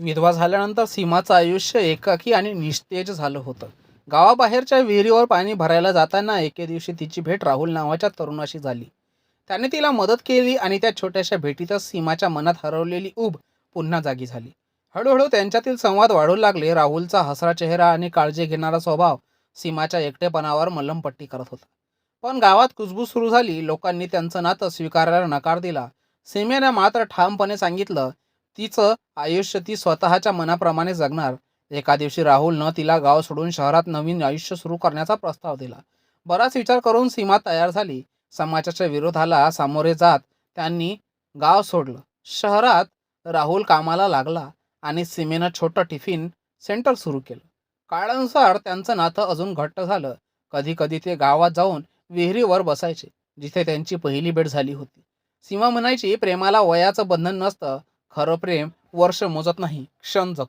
विधवा झाल्यानंतर सीमाचं आयुष्य एकाकी आणि निस्तेज झालं होतं. गावाबाहेरच्या विहिरीवर पाणी भरायला जाताना एके दिवशी तिची भेट राहुल नावाच्या तरुणाशी झाली. त्याने तिला मदत केली आणि त्या छोट्याशा भेटीतच सीमाच्या मनात हरवलेली ऊब पुन्हा जागी झाली. हळूहळू त्यांच्यातील संवाद वाढू लागले. राहुलचा हसरा चेहरा आणि काळजी घेणारा स्वभाव सीमाच्या एकटेपणावर मलमपट्टी करत होता. पण गावात कुजबूज सुरू झाली. लोकांनी त्यांचं नातं स्वीकारायला नकार दिला. सीमेने मात्र ठामपणे सांगितलं तिचं आयुष्य ती स्वतःच्या मनाप्रमाणे जगणार. एका दिवशी राहुलनं तिला गाव सोडून शहरात नवीन आयुष्य सुरू करण्याचा प्रस्ताव दिला. बराच विचार करून सीमा तयार झाली. समाजाच्या विरोधाला सामोरे जात त्यांनी गाव सोडलं. शहरात राहुल कामाला लागला आणि सीमेनं छोटं टिफिन सेंटर सुरू केलं. काळानुसार त्यांचं नातं अजून घट्ट झालं. कधी कधी ते गावात जाऊन विहिरीवर बसायचे जिथे त्यांची पहिली भेट झाली होती. सीमा म्हणायची प्रेमाला वयाचं बंधन नसतं. खरं प्रेम वर्ष मोजत नाही क्षण जगत.